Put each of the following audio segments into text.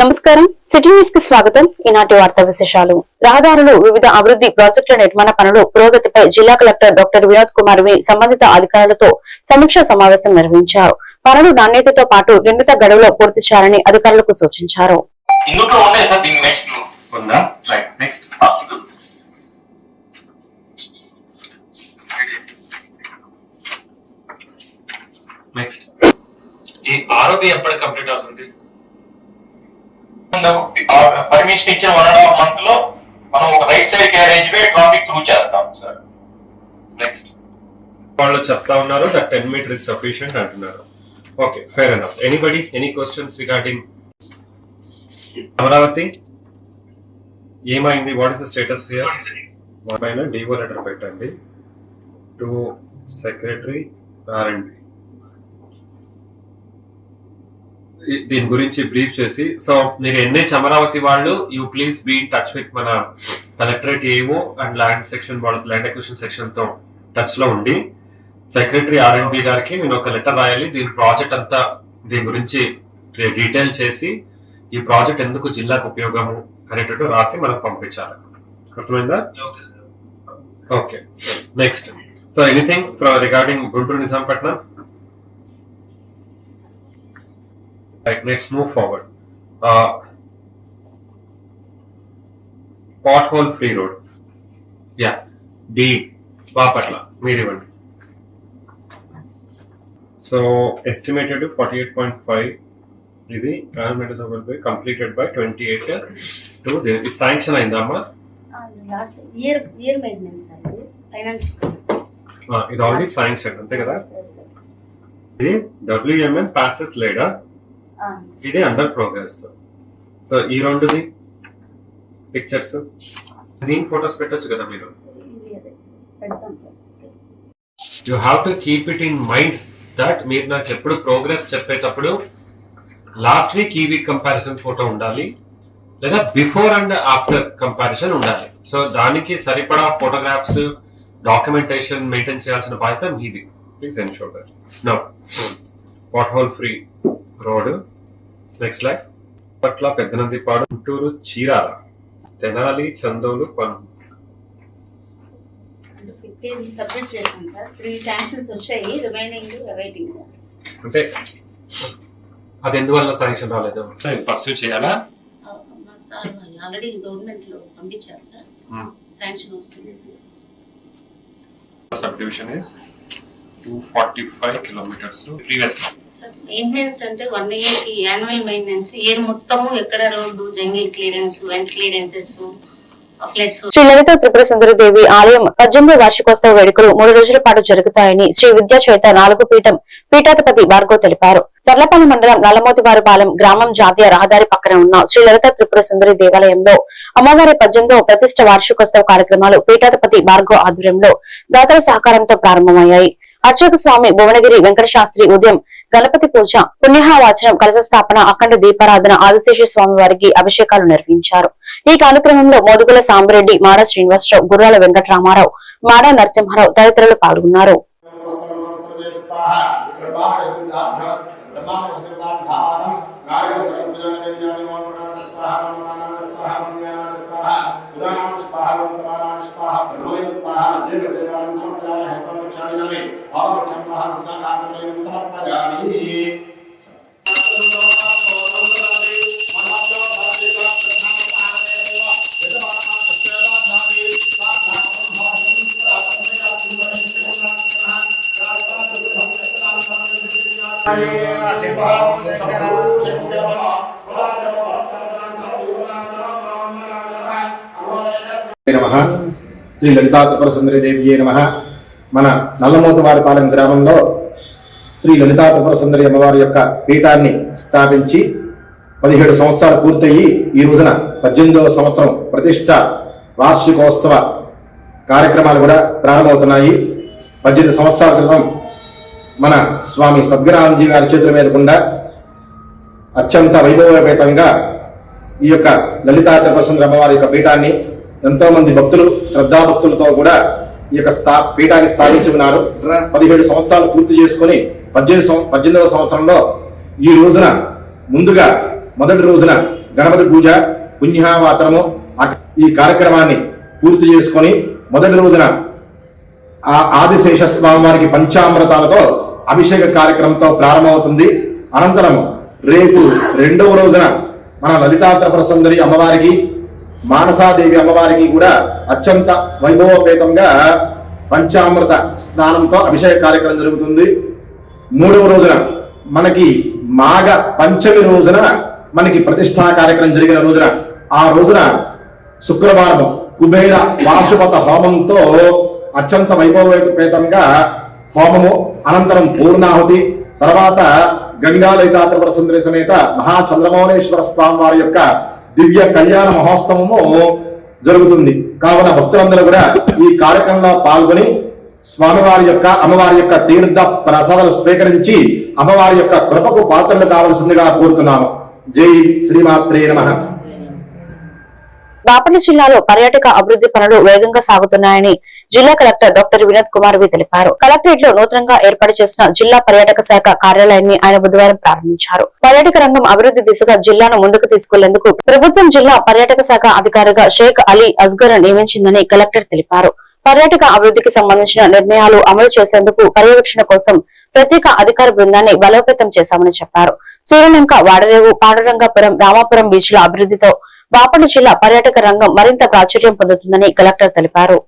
నమస్కారం. సిటీ న్యూస్కి స్వాగతం. ఈనాటి వార్తా విశేషాలు. రహదారులు వివిధ అభివృద్ధి ప్రాజెక్టుల నిర్మాణ పనులు పురోగతిపై జిల్లా collector doctor Vinod Kumar V సంబంధిత అధికారులతో సమీక్షా సమావేశం నిర్వహించారు. పనులు నాణ్యతతో పాటు నిర్ణీత గడువులో పూర్తి చేయాలని అధికారులకు సూచించారు. ఈ ఆరోగ్య ఎప్పటి కంప్లీట్ అవుతుంది? పర్మిషన్ ఇచ్చిన వన్ అండ్ హాఫ్ మంత్లో మనం ఒక right side carriage way traffic through చేస్తాం సార్ నెక్స్ట్ వాళ్ళు చెప్తా ఉన్నారు that ten meter is sufficient అంటున్నారు. Okay fair enough anybody any questions regarding Amaravati? ఏమైంది? వాట్ ఇస్ ద స్టేటస్ పైన డివో లెటర్ పెట్టండి. టు సెక్రటరీ ఆర్ఎండ్ దీని గురించి బ్రీఫ్ చేసి. సో మీరు ఎన్హెచ్ అమరావతి వాళ్ళు you please be in touch with మన కలెక్టరేట్ ఏవో అండ్ ల్యాండ్ సెక్షన్ వాళ్ళ ల్యాండ్ అక్విజిషన్ సెక్షన్తో టచ్లో ఉండి. సెక్రటరీ ఆర్ఎండ్బి గారికి నేను ఒక లెటర్ రాయాలి. దీని ప్రాజెక్ట్ అంతా దీని గురించి డీటెయిల్ చేసి ఈ ప్రాజెక్ట్ ఎందుకు జిల్లాకు ఉపయోగము అనేటట్టు రాసి మనకు పంపించాలి. అర్థమైందా? Okay next so anything regarding Guntur Nizampatnam right next move forward pothole free road yeah D Bapatla మీరు ఇవ్వండి so estimated forty eight point five ఇది by completed by twenty eight two ఇది శాంక్షన్ అయిందమ్మా ఇయర్ ఇయర్ మెయింటెనెన్స్ ఫైనాన్షియల్ ఇది already sanction అంతే కదా? ఇది డబ్ల్యూఎంఎన్ patches లేడా? ఇది అండర్ ప్రోగ్రెస్ సో ఈ రెండుది పిక్చర్స్ దీని ఫొటోస్ పెట్టొచ్చు కదా మీరు? You you have to keep it in mind that మీరు నాకు ఎప్పుడు ప్రోగ్రెస్ చెప్పేటప్పుడు లాస్ట్ వీక్ ఈ వీక్ కంపారిజన్ ఫోటో ఉండాలి. లేదా బిఫోర్ అండ్ ఆఫ్టర్ కంపారిజన్ ఉండాలి. సో దానికి సరిపడా ఫోటోగ్రాఫ్స్ డాక్యుమెంటేషన్ మెయింటైన్ చేయాల్సిన బాధ్యత మీది. Please ensure that no pothole free road next like పట్ల పెద్దనందిపాడు గుంటూరు చీరాల తెనాలి చందోలు పన్ను అంటే ఫిఫ్టీన్ సబ్మిట్ చేసాం సార్. త్రీ శాంక్షన్స్ వచ్చాయి. రిమైనింగ్ అవైటింగ్ సార్ అంటే అది ఎందువల్ల శాంక్షన్ రాలేదు? పర్సూ చేయాలా? సార్ ఆల్రెడీ గవర్నమెంట్లో పంపించారు సార్ శాంక్షన్ వస్తుంది. Sub division is two forty five kilometers previous maintenance అంటే వన్ ఇయర్కి యాన్యువల్ మెయింటెనెన్స్ ఇయర్ మొత్తము ఎక్కడ road jungle clearance went clearances Shri Lalitha Tripura Sundaradevi ఆలయం పద్దెనిమిది వార్షికోత్సవ వేడుకలు మూడు రోజుల పాటు జరుగుతాయని శ్రీ విద్యా చేత నాలుగు పీఠం పీఠాధిపతి భార్గవ్ తెలిపారు. తర్లపల్లి మండలం నల్లమోతివారిపాలెం గ్రామం జాతీయ రహదారి పక్కన ఉన్న శ్రీ లలిత త్రిపుర సుందరి దేవాలయంలో అమ్మవారి పద్దెనిమిదవ ప్రతిష్ట వార్షికోత్సవ కార్యక్రమాలు పీఠాధిపతి భార్గవ్ ఆధ్వర్యంలో దాతల సహకారంతో ప్రారంభమయ్యాయి. అర్చక స్వామి భువనగిరి వెంకట శాస్త్రి ఉదయం గణపతి పూజ పుణ్యహావాచనం కలశ స్థాపన అఖండ దీపారాధన ఆదిశేష స్వామి వారికి అభిషేకాలు నిర్వహించారు. ఈ కార్యక్రమంలో మోదుగుల సాంబరెడ్డి మాడ శ్రీనివాసరావు గుర్రాల వెంకటరామారావు మాడ నరసింహారావు తదితరులు పాల్గొన్నారు. भागवत समानान स्वाहा ब्रह्मवे स्वाहा समर्पयामि हस्ताक्षारिणामि आवरक्षं महासन्नाकान्तमयं समर्पयामि। शिव నమ. శ్రీ లలితా త్రిపుర నమ. మన నల్లమోతవారిపాలెం గ్రామంలో శ్రీ లలితా త్రిపుర సుందరి అమ్మవారి యొక్క పీఠాన్ని స్థాపించి పదిహేడు సంవత్సరాలు పూర్తయి ఈ రోజున పద్దెనిమిదవ సంవత్సరం ప్రతిష్ట వార్షికోత్సవ కార్యక్రమాలు కూడా ప్రారంభమవుతున్నాయి. పద్దెనిమిది సంవత్సరాల క్రితం మన స్వామి సద్గురానందజీ గారి చేతుల మీద గుండా అత్యంత వైభవపేతంగా ఈ యొక్క లలితా త్రిపుర అమ్మవారి యొక్క పీఠాన్ని ఎంతో మంది భక్తులు శ్రద్ధాభక్తులతో కూడా ఈ యొక్క స్థా పీఠాన్ని స్థాపించుకున్నారు. పదిహేడు సంవత్సరాలు పూర్తి చేసుకొని పద్దెనిమిది పద్దెనిమిదవ సంవత్సరంలో ఈ రోజున ముందుగా మొదటి రోజున గణపతి పూజ పుణ్యావాచనము ఈ కార్యక్రమాన్ని పూర్తి చేసుకొని మొదటి రోజున ఆ ఆదిశేష స్వామి వారికి పంచామృతాలతో అభిషేక కార్యక్రమంతో ప్రారంభమవుతుంది. అనంతరం రేపు రెండవ రోజున మన లలితాత్ర త్రిపుర సుందరి అమ్మవారికి మానసాదేవి అమ్మవారికి కూడా అత్యంత వైభవోపేతంగా పంచామృత స్నానంతో అభిషేక కార్యక్రమం జరుగుతుంది. మూడవ రోజున మనకి మాఘ పంచమి రోజున మనకి ప్రతిష్టా కార్యక్రమం జరిగిన రోజున ఆ రోజున శుక్రవారం కుబేర వాసుపత హోమంతో అత్యంత వైభవపేతంగా హోమము అనంతరం పూర్ణాహుతి తర్వాత గంగా సుందరి సమేత మహాచంద్రమౌళేశ్వర స్వామి వారి యొక్క దివ్య కళ్యాణ మహోత్సవము జరుగుతుంది. కావున భక్తులందరూ కూడా ఈ కార్యక్రమంలో పాల్గొని స్వామివారి యొక్క అమ్మవారి యొక్క తీర్థ ప్రసాదాలు స్వీకరించి అమ్మవారి యొక్క కృపకు పాత్రలు కావలసిందిగా కోరుతున్నాము. జై శ్రీమాత్రే నమ. బాపట్ల జిల్లాలో పర్యాటక అభివృద్ధి పనులు వేగంగా సాగుతున్నాయని జిల్లా collector doctor Vinod Kumar V తెలిపారు. కలెక్టరేట్లో నూతనంగా ఏర్పాటు చేసిన జిల్లా పర్యాటక శాఖ కార్యాలయాన్ని ఆయన బుధవారం ప్రారంభించారు. పర్యాటక రంగం అభివృద్ధి దిశగా జిల్లాను ముందుకు తీసుకెళ్ళేందుకు ప్రభుత్వం జిల్లా పర్యాటక శాఖ అధికారిగా షేక్ అలీ అస్గర్ నియమించిందని కలెక్టర్ తెలిపారు. పర్యాటక అభివృద్ధికి సంబంధించిన నిర్ణయాలు అమలు చేసేందుకు పర్యవేక్షణ కోసం ప్రత్యేక అధికార బృందాన్ని బలోపేతం చేశామని చెప్పారు. సూర్యలంక వాడరేవు పాండురంగాపురం రామాపురం బీచ్ల అభివృద్ధితో బాపట్ల జిల్లా పర్యాటక రంగం మరింత ప్రాచుర్యం పొందుతుందని కలెక్టర్ తెలిపారు.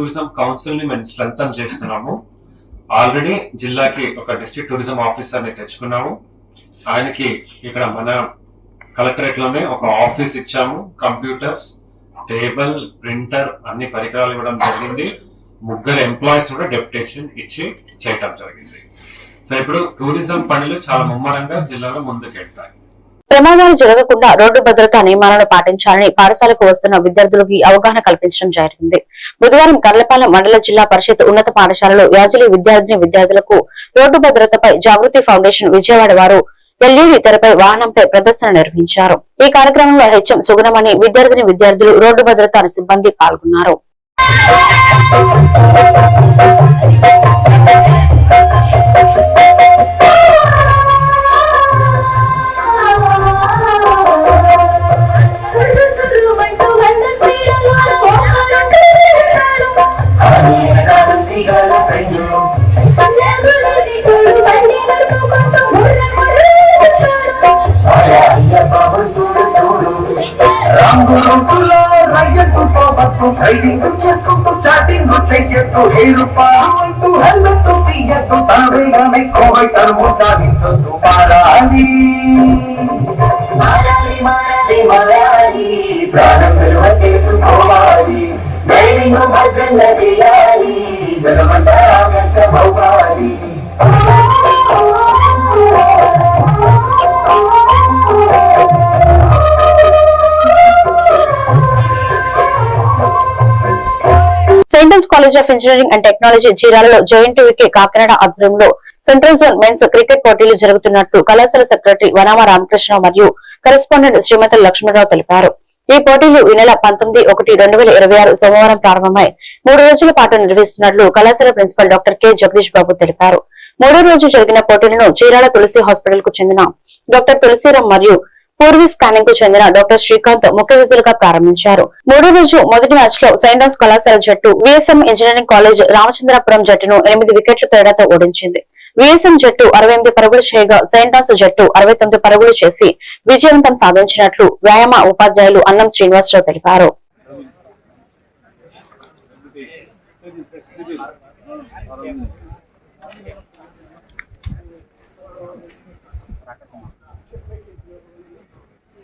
టూరిజం కౌన్సిల్ని మేము స్ట్రెంగ్ చేస్తున్నాము. ఆల్రెడీ జిల్లాకి ఒక డిస్ట్రిక్ట్ టూరిజం ఆఫీసర్ని తెచ్చుకున్నాము. ఆయనకి ఇక్కడ మన కలెక్టరేట్లోనే ఒక ఆఫీస్ ఇచ్చాము. కంప్యూటర్స్ టేబుల్ ప్రింటర్ అన్ని పరికరాలు ఇవ్వడం జరిగింది. ముగ్గురు ఎంప్లాయీస్ కూడా డెప్యుటేషన్ ఇచ్చి చేయటం జరిగింది. సో ఇప్పుడు టూరిజం పనులు చాలా ముమ్మరంగా జిల్లాలో ముందుకెళ్తాయి. ప్రమాదాలు జరగకుండా రోడ్డు భద్రతా నియమాలను పాటించాలని పాఠశాలకు వస్తున్న విద్యార్థులకు అవగాహన కల్పించడం జరిగింది. బుధవారం కర్లపాలెం మండల జిల్లా పరిషత్ ఉన్నత పాఠశాలలో యాజలి విద్యార్థిని విద్యార్థులకు రోడ్డు భద్రతపై జాగృతి ఫౌండేషన్ విజయవాడ వారు ఎల్ఈడి తెరపై వాహనంపై ప్రదర్శన నిర్వహించారు. ఈ కార్యక్రమంలో హెచ్ఎం సుగుణమణి విద్యార్థిని విద్యార్థులు రోడ్డు భద్రతా సిబ్బంది పాల్గొన్నారు. చెయ్యొద్దు ఏడు పాటు హెల్మెట్ తీయద్దు తనవేగానే కోవై తరువు సాగించొద్దు పారాలి మారాలి మారాలి మారాలి ప్రాణం విలువ తెలుసుకోవాలి డ్రైవింగ్ భద్రంగా చేయాలి జనమంతా ఆకర్షమవ్వాలి centrals college of engineering and technology జీరాలలో JNT వికే కాకినాడ ఆధ్వర్యంలో సెంట్రల్ జోన్ మెన్స్ క్రికెట్ పోటీలు జరుగుతున్నట్టు కళాశాల సెక్రటరీ వనామ రామకృష్ణ మరియు కరెస్పాండెంట్ శ్రీమతి లక్ష్మణరావు తెలిపారు. ఈ పోటీలు ఈ నెల పంతొమ్మిది ఒకటి రెండు వేల ఇరవై ఆరు సోమవారం ప్రారంభమై మూడు రోజుల పాటు నిర్వహిస్తున్నట్లు కళాశాల principal doctor K Jagadish Babu తెలిపారు. మూడో రోజు జరిగిన పోటీలను చీరాల తులసి హాస్పిటల్కు చెందిన డాక్టర్ తులసిరామ్ మరియు పూర్వీ స్కానింగ్కు చెందిన డాక్టర్ శ్రీకాంత్ ముఖ్య అతిథులుగా ప్రారంభించారు. మూడో రోజు మొదటి మ్యాచ్లో సైంటాన్స్ కళాశాల జట్టు విఎస్ఎం ఇంజనీరింగ్ కాలేజ్ రామచంద్రపురం జట్టును ఎనిమిది వికెట్ల తేడాతో ఓడించింది. విఎస్ఎం జట్టు అరవై ఎనిమిది పరుగులు చేయగా సైంటాన్స్ జట్టు అరవై తొమ్మిది పరుగులు చేసి విజయవంతం సాధించినట్లు వ్యాయామ ఉపాధ్యాయులు అన్నం శ్రీనివాసరావు తెలిపారు.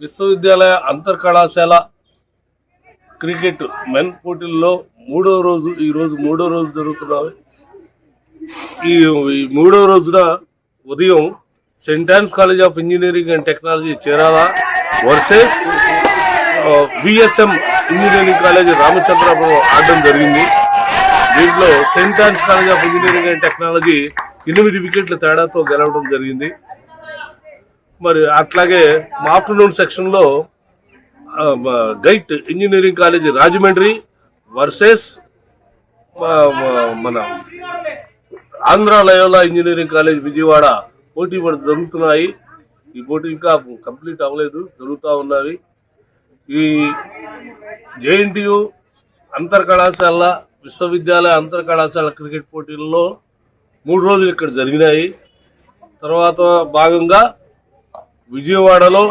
విశ్వవిద్యాలయ అంతర్ కళాశాల క్రికెట్ మెన్ పోటీల్లో మూడో రోజు ఈరోజు మూడో రోజు జరుగుతున్నాయి ఈ ఈ మూడో రోజున ఉదయం Saint Ann's college of engineering and technology Chirala versus VSM engineering college Ramachandrapuram ఆడడం జరిగింది. దీంట్లో Saint Ann's college of engineering and technology ఎనిమిది వికెట్ల తేడాతో గెలవడం జరిగింది. మరి అట్లాగే మా ఆఫ్టర్నూన్ సెక్షన్లో GIET engineering college Rajahmundry versus మన Andhra Loyola engineering college Vijayawada పోటీ పడి జరుగుతున్నాయి. ఈ పోటీ ఇంకా కంప్లీట్ అవ్వలేదు జరుగుతూ ఉన్నవి. ఈ జేఎన్టీయు అంతర్ కళాశాల విశ్వవిద్యాలయ అంతర్ కళాశాల క్రికెట్ పోటీల్లో మూడు రోజులు ఇక్కడ జరిగినాయి. తర్వాత భాగంగా విజయవాడలో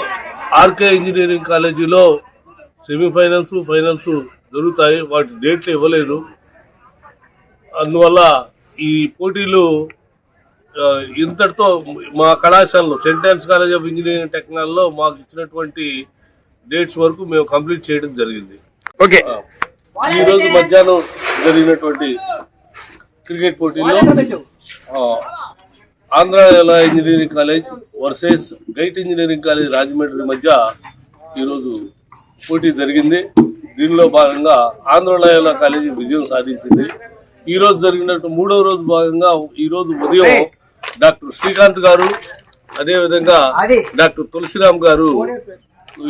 ఆర్కే ఇంజనీరింగ్ కాలేజీలో సెమీఫైనల్స్ ఫైనల్స్ జరుగుతాయి. వాటి డేట్లు ఇవ్వలేదు. అందువల్ల ఈ పోటీలు ఇంతటితో మా కళాశాలలో Saint Ann's college of engineering టెక్నాలజీలో మాకు ఇచ్చినటువంటి డేట్స్ వరకు మేము కంప్లీట్ చేయడం జరిగింది. ఓకే. ఈ రోజు మధ్యాహ్నం జరిగినటువంటి క్రికెట్ పోటీలో Andhra engineering college versus GIET engineering college Rajahmundry మధ్య ఈరోజు పోటీ జరిగింది. దీనిలో భాగంగా ఆంధ్ర లయోలా కాలేజీ విజయం సాధించింది. ఈ రోజు జరిగినట్టు మూడో రోజు భాగంగా ఈ రోజు ఉదయం డాక్టర్ శ్రీకాంత్ గారు అదేవిధంగా డాక్టర్ తులసిరామ్ గారు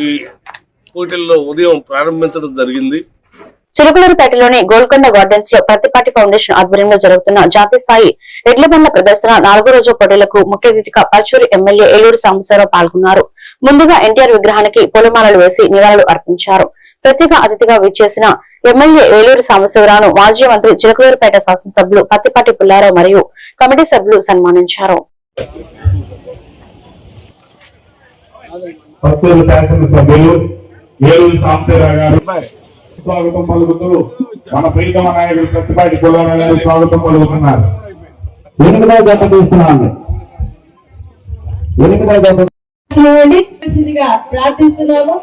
ఈ పోటీల్లో ఉదయం ప్రారంభించడం జరిగింది. చిలుకలూరుపేటలోని గోల్కొండ గార్డెన్స్లో ప్రతిపాటి ఫౌండేషన్ ఆధ్వర్యంలో జరుగుతున్న జాతీయ స్థాయి ఎడ్లబండ్ల ప్రదర్శన నాలుగో రోజు పోటీలకు ముఖ్య అతిథిగా పరచూరు ఎమ్మెల్యే ఏలూరు సాంబశివరావు పాల్గొన్నారు. ముందుగా ఎన్టీఆర్ విగ్రహానికి పూలమాలలు వేసి నివాళులు అర్పించారు. ప్రత్యేక అతిథిగా విచ్చేసిన ఎమ్మెల్యే ఏలూరు సాంబశివరావును మాజీ మంత్రి చిలకలూరుపేట శాసనసభ్యులు పత్తిపాటి పుల్లారావు మరియు కమిటీ సభ్యులు సన్మానించారు. ఏలూరు సాంబశివరావు గారు. స్వాగతం పలుకుతూ మన ప్రీతమ నాయకుడు ప్రతిపాటి గారు స్వాగతం పలుకుతున్నారు. ఎనిమిదవ జత తీసుకున్నాను ఎనిమిదవ జత ప్రార్థిస్తున్నాము.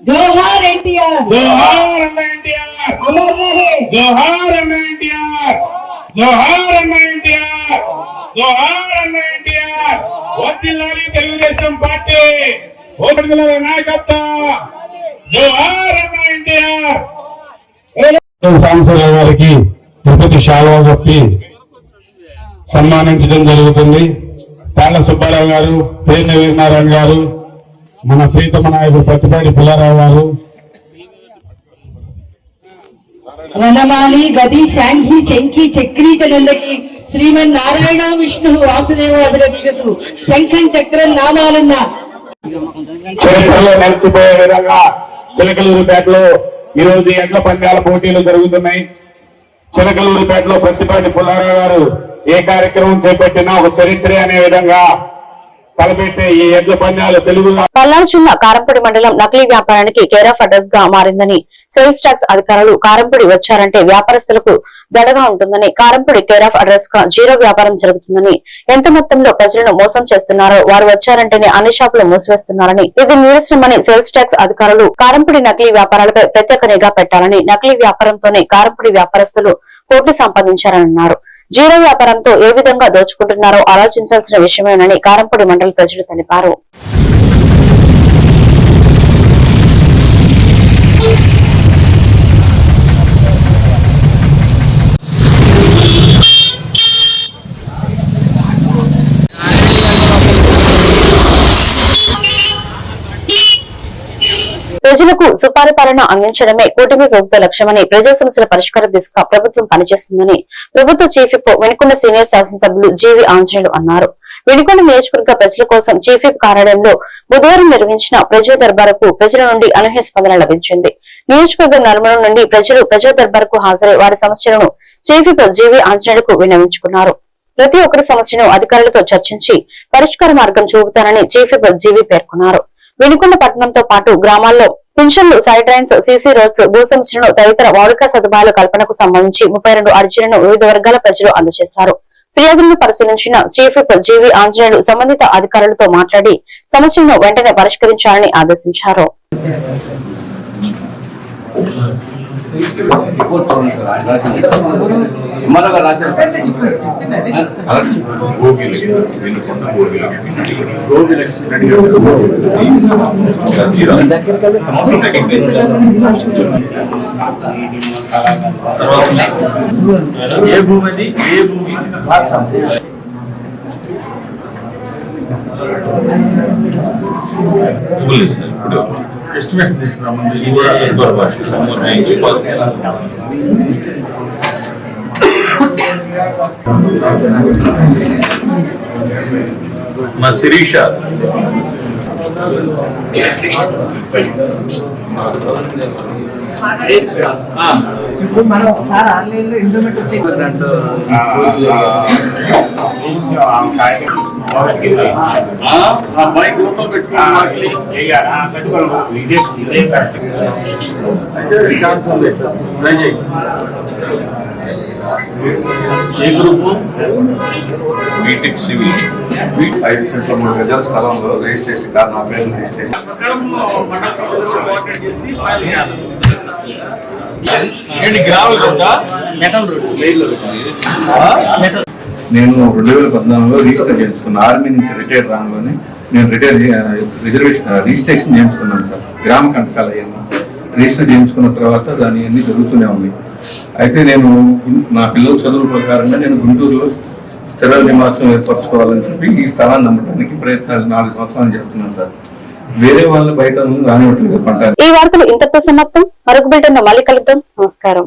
జోహార్ ఎన్టీఆర్. జోహార్ అన్న ఎన్టీఆర్. అమర్ రహే. జోహార్ అన్న ఎన్టీఆర్. జోహార్ అన్న ఎన్టీఆర్. జోహార్ అన్న ఎన్టీఆర్. వద్దిల్లాలి తెలుగుదేశం పార్టీ. నాయకత్వం. సాంసరావు గారికి తిరుపతి శాలువా కప్పి సన్మానించడం జరుగుతుంది. తాళ్ళ సుబ్బారావు గారు పేర్న వీరనారాయణ గారు మన ప్రీతమ నాయకుడు పత్తిపాటి పుల్లారావు గారు. వనమాలి గది శాంఘి శంఖి చక్రీ చలందకి శ్రీమన్ నారాయణ విష్ణు వాసుదేవ అభిరక్షతు. శంఖం చక్రం నామాలున్న. చరిత్రలో నిలిచిపోయే విధంగా చిలకలూరుపేటలో ఈరోజు ఎడ్ల పందాల పోటీలు జరుగుతున్నాయి. చిలకలూరుపేటలో ప్రతిపాటి పుల్లారావు గారు ఏ కార్యక్రమం చేపట్టినా ఒక చరిత్ర అనే విధంగా తలపెట్టే ఈ ఎడ్ల పందాలు తెలుగులో పల్నాడు జిల్లా కారంపూడి మండలం నకిలీ వ్యాపారానికి కేర్ ఆఫ్ అడ్రస్గా మారిందని సేల్స్ టాక్స్ అధికారులు కారంపూడి వచ్చారంటే వ్యాపారస్తులకు దడగా ఉంటుందని కారంపూడి కేర్ ఆఫ్ అడ్రస్గా జీరో వ్యాపారం జరుగుతుందని ఎంత మొత్తంలో ప్రజలను మోసం చేస్తున్నారో వారు వచ్చారంటేనే అన్ని షాపులు మూసివేస్తున్నారని ఇది నిరసనమని సేల్స్ టాక్స్ అధికారులు కారంపూడి నకిలీ వ్యాపారాలపై ప్రత్యేక నిఘా పెట్టాలని నకిలీ వ్యాపారంతోనే కారంపూడి వ్యాపారస్తులు కోట్లు సంపాదించారని అన్నారు జీరో వ్యాపారంతో ఏ విధంగా దోచుకుంటున్నారో ఆలోచించాల్సిన విషయమేనని కారంపూడి మండలి ప్రజలు తెలిపారు. ప్రజలకు సుపరిపాలన అందించడమే కూటమి ప్రభుత్వ లక్ష్యమని ప్రజా సమస్యల పరిష్కార దిశగా ప్రభుత్వం పనిచేస్తుందని ప్రభుత్వ చీఫ్ విప్ వెనుకొండ సీనియర్ శాసనసభ్యులు జీవి ఆంజనేయులు అన్నారు. వెనుకొండ నియోజకవర్గ ప్రజల కోసం చీఫ్ విప్ కార్యాలయంలో బుధవారం నిర్వహించిన ప్రజా దర్బారుకు ప్రజల నుండి అనూహ్య స్పందన లభించింది. నియోజకవర్గ నలుమూల నుండి ప్రజలు ప్రజా దర్బారుకు హాజరై వారి సమస్యలను చీఫ్ విప్ జీవి ఆంజనేయులకు విన్నవించుకున్నారు. ప్రతి ఒక్కరి సమస్యను అధికారులతో చర్చించి పరిష్కార మార్గం చూపుతానని చీఫ్ విప్ జీవి పేర్కొన్నారు. వెనుకొండ పట్టణంతో పాటు గ్రామాల్లో పింఛన్లు సైడ్ డ్రైన్స్ సీసీ రోడ్స్ భూ తదితర మౌలిక సదుపాయాల కల్పనకు సంబంధించి ముప్పై రెండు అర్జీలను వివిధ వర్గాల ప్రజలు అందజేశారు. ఫిర్యాదులను పరిశీలించిన చీఫ్ జీవి ఆంజనేయులు సంబంధిత అధికారులతో మాట్లాడి సమస్యలను వెంటనే పరిష్కరించాలని ఆదేశించారు. ఏ భూమి అది ఏ భూమి ఎస్టిమేట్ తీస్తున్నాం మా శిరీష బైక్ లోపల పెట్టుకోవాలి ఛాన్స్ ఉంది ట్రై చేయి. ఏ గ్రూపు? BTech civil. ఐదు సెంట్ల మూడు గజాల స్థలంలో రిజిస్ట్రేషన్ కాదు నా పేరు రిజిస్ట్రేషన్. ఏంటి గ్రామం ఉందా నేను రెండు వేల పద్నాలుగులో రిజిస్టర్ చేయించుకున్నాను ఆర్మీ నుంచి రిటైర్ రాగానే నేను రిటైర్ రిజర్వేషన్ రిజిస్ట్రేషన్ చేయించుకున్నాను సార్. గ్రామ కంటకాలు అయ్యాను రిజిస్టర్ చేయించుకున్న తర్వాత దాని అన్ని జరుగుతూనే ఉన్నాయి అయితే నేను నా పిల్లల చదువుల ప్రకారంగా నేను గుంటూరులో స్థిర నివాసం ఏర్పరచుకోవాలని చెప్పి ఈ స్థలాన్ని అమ్మడానికి ప్రయత్నాలు నాలుగు సంవత్సరాలు చేస్తున్నాను సార్. వేరే వాళ్ళు బయట రానివ్వట్లేదు పంట ఈ వార్తలు ఇంతతో సమాప్తం. మరొక బిల్టన్ మళ్ళీ కలుద్దాం. నమస్కారం.